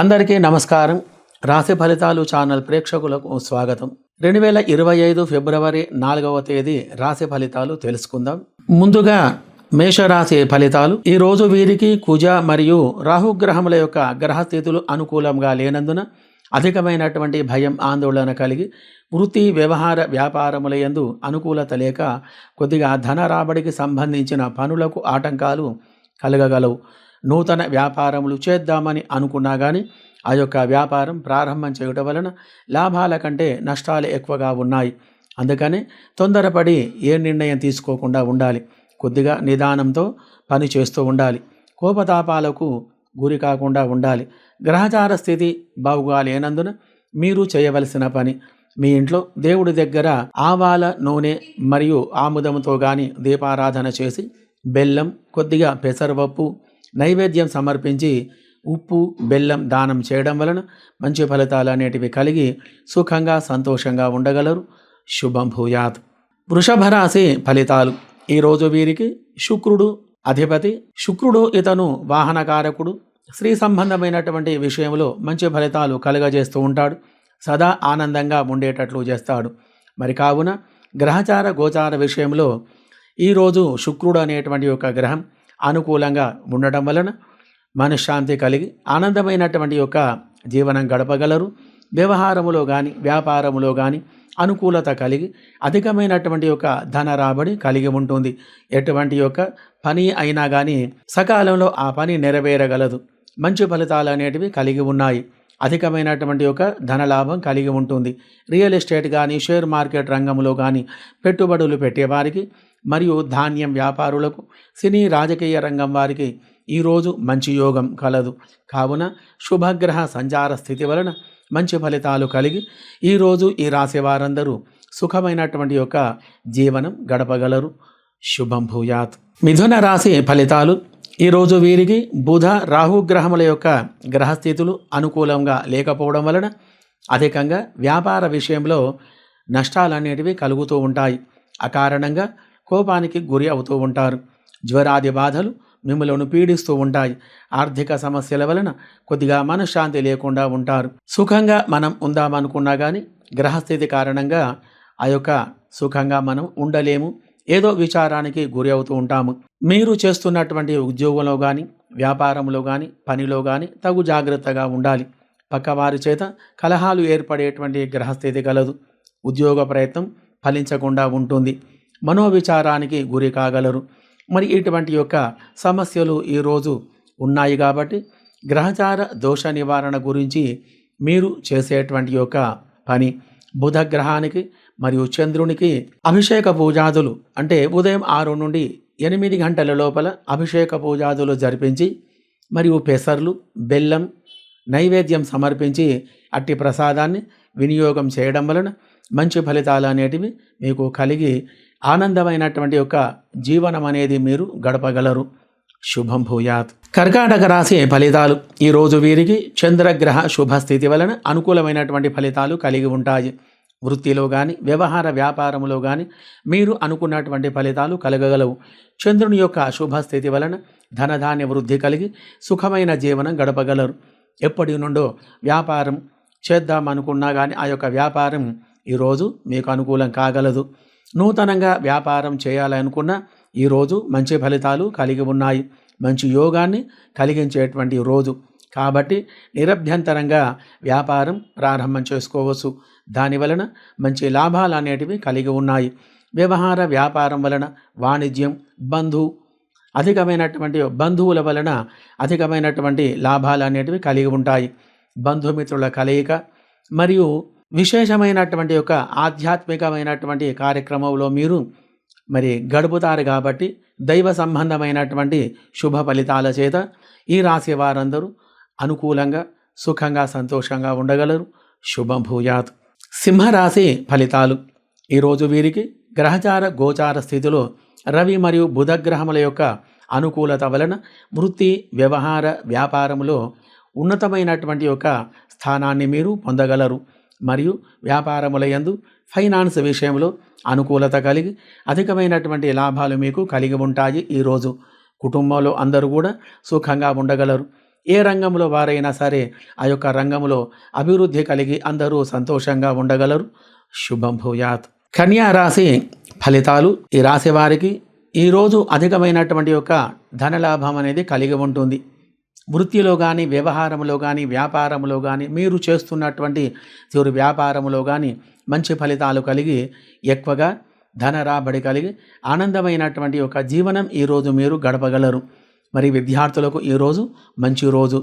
అందరికీ నమస్కారం. రాశి ఫలితాలు ఛానల్ ప్రేక్షకులకు స్వాగతం. రెండు వేల ఇరవై ఐదు ఫిబ్రవరి నాలుగవ తేదీ రాశి ఫలితాలు తెలుసుకుందాం. ముందుగా మేషరాశి ఫలితాలు. ఈ రోజు వీరికి కుజ మరియు రాహుగ్రహముల యొక్క గ్రహస్థితులు అనుకూలంగా లేనందున అధికమైనటువంటి భయం ఆందోళన కలిగి వృత్తి వ్యవహార వ్యాపారముల యందు అనుకూలత లేక కొద్దిగా ధన రాబడికి సంబంధించిన పనులకు ఆటంకాలు కలగగలవు. నూతన వ్యాపారములు చేద్దామని అనుకున్నా కానీ ఆ యొక్క వ్యాపారం ప్రారంభం చేయడం వలన లాభాల కంటే నష్టాలు ఎక్కువగా ఉన్నాయి. అందుకనే తొందరపడి ఏ నిర్ణయం తీసుకోకుండా ఉండాలి. కొద్దిగా నిదానంతో పని చేస్తూ ఉండాలి. కోపతాపాలకు గురి కాకుండా ఉండాలి. గ్రహచార స్థితి బాగుగా లేనందున మీరు చేయవలసిన పని మీ ఇంట్లో దేవుడి దగ్గర ఆవాల నూనె మరియు ఆముదంతో కానీ దీపారాధన చేసి బెల్లం కొద్దిగా పెసరపప్పు నైవేద్యం సమర్పించి ఉప్పు బెల్లం దానం చేయడం వలన మంచి ఫలితాలు అనేటివి కలిగి సుఖంగా సంతోషంగా ఉండగలరు. శుభం భూయాత్. వృషభ రాశి ఫలితాలు. ఈరోజు వీరికి శుక్రుడు అధిపతి. శుక్రుడు ఇతను వాహనకారకుడు. స్త్రీ సంబంధమైనటువంటి విషయంలో మంచి ఫలితాలు కలుగజేస్తూ ఉంటాడు. సదా ఆనందంగా ఉండేటట్లు చేస్తాడు. మరి కావున గ్రహచార గోచార విషయంలో ఈరోజు శుక్రుడు అనేటువంటి ఒక గ్రహం. అనుకూలంగా ఉండటం వలన మనశ్శాంతి కలిగి ఆనందమైనటువంటి యొక్క జీవనం గడపగలరు. వ్యవహారములో కానీ వ్యాపారములో కానీ అనుకూలత కలిగి అధికమైనటువంటి యొక్క ధన రాబడి కలిగి ఉంటుంది. ఎటువంటి యొక్క పని అయినా కానీ సకాలంలో ఆ పని నెరవేరగలదు. మంచి ఫలితాలు అనేటివి కలిగి ఉన్నాయి. అధికమైనటువంటి ఒక ధనలాభం కలిగి ఉంటుంది. రియల్ ఎస్టేట్ కానీ షేర్ మార్కెట్ రంగంలో కానీ పెట్టుబడులు పెట్టేవారికి మరియు ధాన్యం వ్యాపారులకు సినీ రాజకీయ రంగం వారికి ఈరోజు మంచి యోగం కలదు. కావున శుభగ్రహ సంచార స్థితి వలన మంచి ఫలితాలు కలిగి ఈరోజు ఈ రాశి వారందరూ సుఖమైనటువంటి యొక్క జీవనం గడపగలరు. శుభం భూయాత్. మిథున రాశి ఫలితాలు ఈరోజు వీరికి బుధ రాహుగ్రహముల యొక్క గ్రహస్థితులు అనుకూలంగా లేకపోవడం వలన అధికంగా వ్యాపార విషయంలో నష్టాలు అనేటివి కలుగుతూ ఉంటాయి. అకారణంగా కోపానికి గురి అవుతూ ఉంటారు. జ్వరాది బాధలు మిమ్మలను పీడిస్తూ ఉంటాయి. ఆర్థిక సమస్యల వలన కొద్దిగా మనశ్శాంతి లేకుండా ఉంటారు. సుఖంగా మనం ఉందామనుకున్నా కానీ గ్రహస్థితి కారణంగా ఆ యొక్క సుఖంగా మనం ఉండలేము. ఏదో విచారానికి గురి అవుతూ ఉంటాము. మీరు చేస్తున్నటువంటి ఉద్యోగంలో కానీ వ్యాపారంలో కానీ పనిలో కానీ తగు జాగ్రత్తగా ఉండాలి. పక్కవారి చేత కలహాలు ఏర్పడేటువంటి గ్రహస్థితి కలదు. ఉద్యోగ ప్రయత్నం ఫలించకుండా ఉంటుంది. మనోవిచారానికి గురి కాగలరు. మరి ఇటువంటి యొక్క సమస్యలు ఈరోజు ఉన్నాయి కాబట్టి గ్రహచార దోష నివారణ గురించి మీరు చేసేటువంటి యొక్క పని బుధ గ్రహానికి మరియు చంద్రునికి అభిషేక పూజాదులు అంటే ఉదయం ఆరు నుండి ఎనిమిది గంటల లోపల అభిషేక పూజాదులు జరిపించి మరియు పెసర్లు బెల్లం నైవేద్యం సమర్పించి అట్టి ప్రసాదాన్ని వినియోగం చేయడం వలన మంచి ఫలితాలు అనేటివి మీకు కలిగి ఆనందమైనటువంటి యొక్క జీవనం అనేది మీరు గడపగలరు. శుభం భూయాత్. కర్కాటక రాశి ఫలితాలు. ఈరోజు వీరికి చంద్రగ్రహ శుభస్థితి వలన అనుకూలమైనటువంటి ఫలితాలు కలిగి ఉంటాయి. వృత్తిలో కానీ వ్యవహార వ్యాపారంలో కానీ మీరు అనుకున్నటువంటి ఫలితాలు కలగగలవు. చంద్రుని యొక్క అశుభస్థితి వలన ధనధాన్య వృద్ధి కలిగి సుఖమైన జీవనం గడపగలరు. ఎప్పటి నుండో వ్యాపారం చేద్దామనుకున్నా కానీ ఆ యొక్క వ్యాపారం ఈరోజు మీకు అనుకూలం కాగలదు. నూతనంగా వ్యాపారం చేయాలనుకున్న ఈరోజు మంచి ఫలితాలు కలిగి ఉన్నాయి. మంచి యోగాన్ని కలిగించేటువంటి రోజు. కాబట్టి నిరభ్యంతరంగా వ్యాపారం ప్రారంభం చేసుకోవచ్చు. దాని వలన మంచి లాభాలు అనేటివి కలిగి ఉన్నాయి. వ్యవహార వ్యాపారం వలన వాణిజ్యం బంధు అధికమైనటువంటి బంధువుల వలన అధికమైనటువంటి లాభాలు అనేటివి కలిగి ఉంటాయి. బంధుమిత్రుల కలయిక మరియు విశేషమైనటువంటి యొక్క ఆధ్యాత్మికమైనటువంటి కార్యక్రమంలో మీరు మరి గడుపుతారు కాబట్టి దైవ సంబంధమైనటువంటి శుభ ఫలితాల చేత ఈ రాశి వారందరూ అనుకూలంగా సుఖంగా సంతోషంగా ఉండగలరు. శుభం భూయాత్. సింహరాశి ఫలితాలు. ఈరోజు వీరికి గ్రహచార గోచార స్థితిలో రవి మరియు బుధగ్రహముల యొక్క అనుకూలత వలన వృత్తి వ్యవహార వ్యాపారములో ఉన్నతమైనటువంటి యొక్క స్థానాన్ని మీరు పొందగలరు. మరియు వ్యాపారముల యందు ఫైనాన్స్ విషయంలో అనుకూలత కలిగి అధికమైనటువంటి లాభాలు మీకు కలిగి ఉంటాయి ఈరోజు కుటుంబంలో అందరూ కూడా సుఖంగా ఉండగలరు. ఏ రంగంలో వారైనా సరే ఆ యొక్క రంగంలో అభివృద్ధి కలిగి అందరూ సంతోషంగా ఉండగలరు. శుభం భూయాత్. కన్యా రాశి ఫలితాలు. ఈ రాశి వారికి ఈరోజు అధికమైనటువంటి యొక్క ధనలాభం అనేది కలిగి ఉంటుంది. వృత్తిలో కానీ వ్యవహారంలో కానీ వ్యాపారంలో కానీ మీరు చేస్తున్నటువంటి చివరి వ్యాపారంలో కానీ మంచి ఫలితాలు కలిగి ఎక్కువగా ధన రాబడి కలిగి ఆనందమైనటువంటి ఒక జీవనం ఈరోజు మీరు గడపగలరు. మరి విద్యార్థులకు ఈరోజు మంచి రోజు.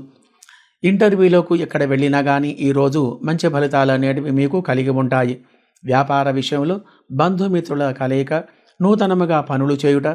ఇంటర్వ్యూలకు ఎక్కడ వెళ్ళినా కానీ ఈరోజు మంచి ఫలితాలు అనేటివి మీకు కలిగి ఉంటాయి. వ్యాపార విషయంలో బంధుమిత్రుల కలయిక నూతనముగా పనులు చేయుట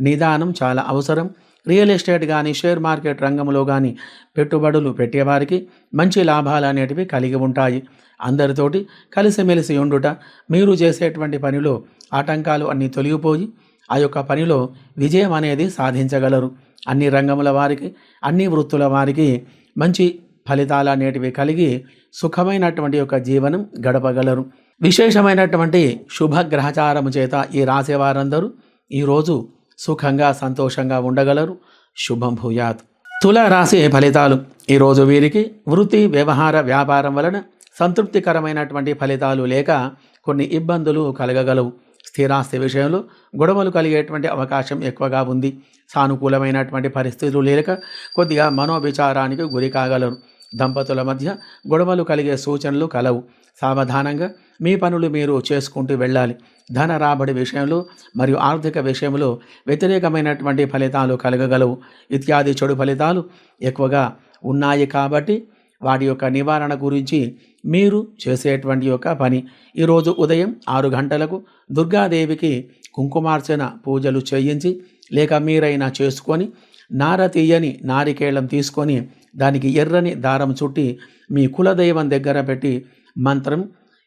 నిదానం చాలా అవసరం. రియల్ ఎస్టేట్ కానీ షేర్ మార్కెట్ రంగంలో కానీ పెట్టుబడులు పెట్టేవారికి మంచి లాభాలు అనేటివి కలిగి ఉంటాయి. అందరితోటి కలిసిమెలిసి ఉండుట మీరు చేసేటువంటి పనిలో ఆటంకాలు అన్నీ తొలగిపోయి ఆ యొక్క పనిలో విజయం అనేది సాధించగలరు. అన్ని రంగముల వారికి అన్ని వృత్తుల వారికి మంచి ఫలితాలు అనేటివి కలిగి సుఖమైనటువంటి యొక్క జీవనం గడపగలరు. విశేషమైనటువంటి శుభగ్రహచారము చేత ఈ రాసేవారందరూ ఈరోజు సుఖంగా సంతోషంగా ఉండగలరు. శుభం భూయాత్. తుల రాశి ఫలితాలు ఈరోజు వీరికి వృత్తి వ్యవహార వ్యాపారం వలన సంతృప్తికరమైనటువంటి ఫలితాలు లేక కొన్ని ఇబ్బందులు కలగగలవు. స్థిరాస్తి విషయంలో గొడవలు కలిగేటువంటి అవకాశం ఎక్కువగా ఉంది. సానుకూలమైనటువంటి పరిస్థితులు లేక కొద్దిగా మనోవిచారానికి గురి కాగలరు. దంపతుల మధ్య గొడవలు కలిగే సూచనలు కలవు. సావధానంగా మీ పనులు మీరు చేసుకుంటూ వెళ్ళాలి. ధన రాబడి విషయంలో మరియు ఆర్థిక విషయంలో వ్యతిరేకమైనటువంటి ఫలితాలు కలగగలవు. ఇత్యాది చెడు ఫలితాలు ఎక్కువగా ఉన్నాయి కాబట్టి వాటి యొక్క నివారణ గురించి మీరు చేసేటువంటి యొక్క పని. ఈరోజు ఉదయం ఆరు గంటలకు దుర్గాదేవికి కుంకుమార్చన పూజలు చేయించి లేక మీరైనా చేసుకొని నార తీయని నారికేళం తీసుకొని దానికి ఎర్రని దారం చుట్టి మీ కులదైవం దగ్గర పెట్టి మంత్రం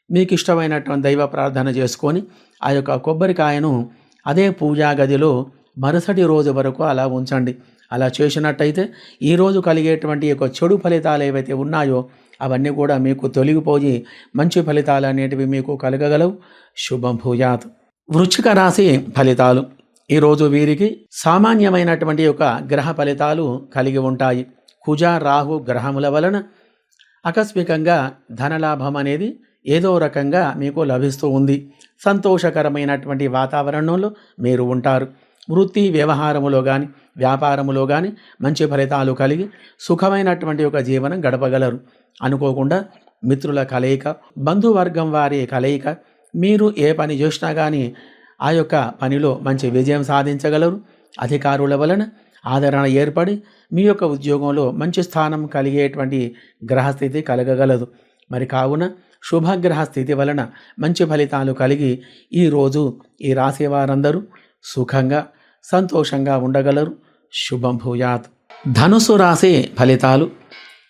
మీకు ఇష్టమైనటువంటి దైవ ప్రార్థన చేసుకొని ఆ యొక్క కొబ్బరికాయను అదే పూజా గదిలో మరుసటి రోజు వరకు అలా ఉంచండి. అలా చేసినట్టయితే ఈరోజు కలిగేటువంటి యొక్క చెడు ఫలితాలు ఏవైతే ఉన్నాయో అవన్నీ కూడా మీకు తొలగిపోయి మంచి ఫలితాలు అనేటివి మీకు కలగగలవు. శుభం భూయాత్ వృచ్చిక రాశి ఫలితాలు. ఈరోజు వీరికి సామాన్యమైనటువంటి యొక్క గ్రహ ఫలితాలు కలిగి ఉంటాయి. కుజ రాహు గ్రహముల వలన ఆకస్మికంగా ధనలాభం అనేది ఏదో రకంగా మీకు లభిస్తూ ఉంది. సంతోషకరమైనటువంటి వాతావరణంలో మీరు ఉంటారు. వృత్తి వ్యవహారములో కానీ వ్యాపారములో కానీ మంచి ఫలితాలు కలిగి సుఖమైనటువంటి ఒక జీవనం గడపగలరు. అనుకోకుండా మిత్రుల కలయిక బంధువర్గం వారి కలయిక మీరు ఏ పని చేసినా కానీ ఆ యొక్క పనిలో మంచి విజయం సాధించగలరు. అధికారుల వలన ఆదరణ ఏర్పడి మీ యొక్క ఉద్యోగంలో మంచి స్థానం కలిగేటువంటి గ్రహస్థితి కలగగలదు. మరి కావున శుభగ్రహ స్థితి వలన మంచి ఫలితాలు కలిగి ఈరోజు ఈ రాశి వారందరూ సుఖంగా సంతోషంగా ఉండగలరు. శుభం భూయాత్. ధనుసు రాశి ఫలితాలు.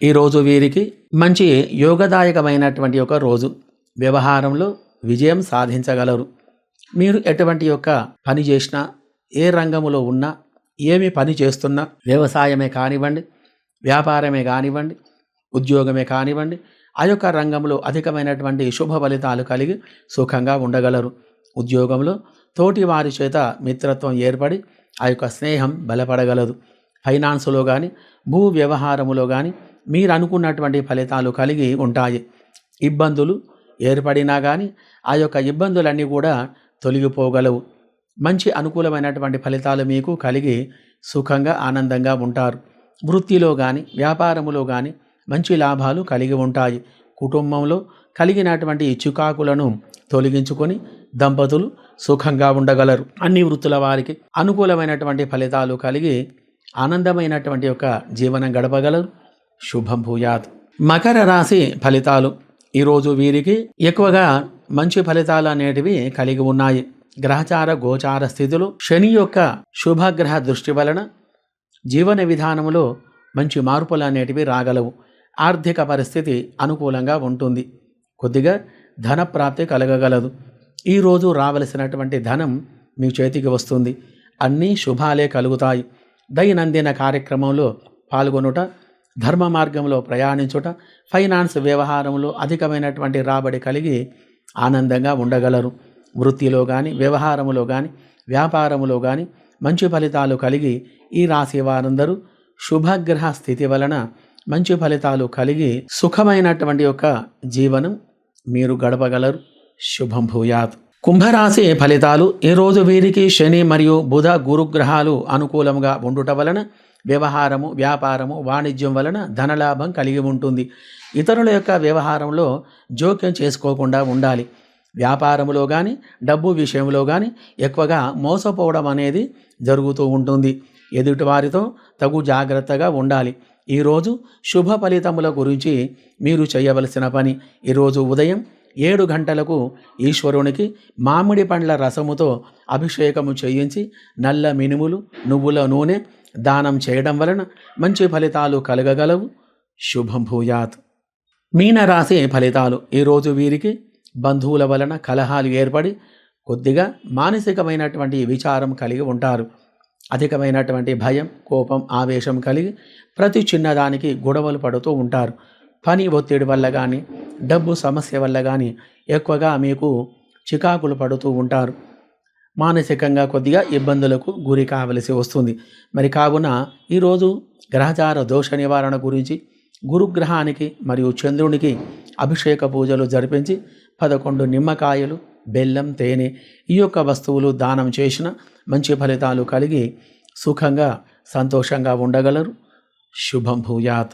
ఈరోజు వీరికి మంచి యోగదాయకమైనటువంటి ఒక రోజు. వ్యవహారంలో విజయం సాధించగలరు. మీరు ఎటువంటి యొక్క పని చేసినా ఏ రంగములో ఉన్నా ఏమి పని చేస్తున్నా వ్యవసాయమే కానివ్వండి వ్యాపారమే కానివ్వండి ఉద్యోగమే కానివ్వండి ఆ యొక్క రంగంలో అధికమైనటువంటి శుభ ఫలితాలు కలిగి సుఖంగా ఉండగలరు. ఉద్యోగంలో తోటి వారి చేత మిత్రత్వం ఏర్పడి ఆ యొక్క స్నేహం బలపడగలదు. ఫైనాన్స్లో కానీ భూ వ్యవహారములో కానీ మీరు అనుకున్నటువంటి ఫలితాలు కలిగి ఉంటాయి. ఇబ్బందులు ఏర్పడినా కానీ ఆ యొక్క ఇబ్బందులన్నీ కూడా తొలగిపోగలవు. మంచి అనుకూలమైనటువంటి ఫలితాలు మీకు కలిగి సుఖంగా ఆనందంగా ఉంటారు. వృత్తిలో కానీ వ్యాపారములో కానీ మంచి లాభాలు కలిగి ఉంటాయి. కుటుంబంలో కలిగినటువంటి చికాకులను తొలగించుకొని దంపతులు సుఖంగా ఉండగలరు. అన్ని వృత్తుల వారికి అనుకూలమైనటువంటి ఫలితాలు కలిగి ఆనందమైనటువంటి ఒక జీవనం గడపగలరు. శుభం భూయాత్. మకర రాశి ఫలితాలు. ఈరోజు వీరికి ఎక్కువగా మంచి ఫలితాలు అనేటివి కలిగి ఉన్నాయి. గ్రహచార గోచార స్థితులు. శని యొక్క శుభగ్రహ దృష్టి వలన జీవన విధానంలో మంచి మార్పులు అనేటివి రాగలవు. ఆర్థిక పరిస్థితి అనుకూలంగా ఉంటుంది. కొద్దిగా ధన ప్రాప్తి కలగగలదు. ఈరోజు రావలసినటువంటి ధనం మీ చేతికి వస్తుంది. అన్నీ శుభాలే కలుగుతాయి. దైనందిన కార్యక్రమంలో పాల్గొనుట ధర్మ మార్గంలో ప్రయాణించుట ఫైనాన్స్ వ్యవహారంలో అధికమైనటువంటి రాబడి కలిగి ఆనందంగా ఉండగలరు. వృత్తిలో కానీ వ్యవహారములో కానీ వ్యాపారములో కానీ మంచి ఫలితాలు కలిగి ఈ రాశి వారందరూ శుభగ్రహ స్థితి వలన మంచి ఫలితాలు కలిగి సుఖమైనటువంటి యొక్క జీవనం మీరు గడపగలరు. శుభం భూయాత్. కుంభరాశి ఫలితాలు ఈరోజు వీరికి శని మరియు బుధ గురుగ్రహాలు అనుకూలంగా ఉండుట వలన వ్యవహారము వ్యాపారము వాణిజ్యం వలన ధనలాభం కలిగి ఉంటుంది. ఇతరుల యొక్క వ్యవహారంలో జోక్యం చేసుకోకుండా ఉండాలి. వ్యాపారంలో కానీ డబ్బు విషయంలో కానీ ఎక్కువగా మోసపోవడం అనేది జరుగుతూ ఉంటుంది. ఎదుటివారితో తగు జాగ్రత్తగా ఉండాలి. ఈరోజు శుభ ఫలితముల గురించి మీరు చేయవలసిన పని. ఈరోజు ఉదయం ఏడు గంటలకు ఈశ్వరునికి మామిడి పండ్ల రసముతో అభిషేకము చేయించి నల్ల మినుములు నువ్వుల నూనె దానం చేయడం వలన మంచి ఫలితాలు కలగగలవు. శుభం భూయాత్. మీనరాశి ఫలితాలు. ఈరోజు వీరికి బంధువుల వలన కలహాలు ఏర్పడి కొద్దిగా మానసికమైనటువంటి విచారం కలిగి ఉంటారు. అధికమైనటువంటి భయం కోపం ఆవేశం కలిగి ప్రతి చిన్నదానికి గొడవలు పడుతూ ఉంటారు. పని ఒత్తిడి వల్ల కానీ డబ్బు సమస్య వల్ల కానీ ఎక్కువగా మీకు చికాకులు పడుతూ ఉంటారు. మానసికంగా కొద్దిగా ఇబ్బందులకు గురి కావలసి వస్తుంది. మరి కావున ఈరోజు గ్రహచార దోష నివారణ గురించి గురుగ్రహానికి మరియు చంద్రునికి అభిషేక పూజలు జరిపించి పదకొండు నిమ్మకాయలు బెల్లం తేనె ఈ యొక్క వస్తువులు దానం చేసిన మంచి ఫలితాలు కలిగి సుఖంగా సంతోషంగా ఉండగలరు. శుభం భూయాత్.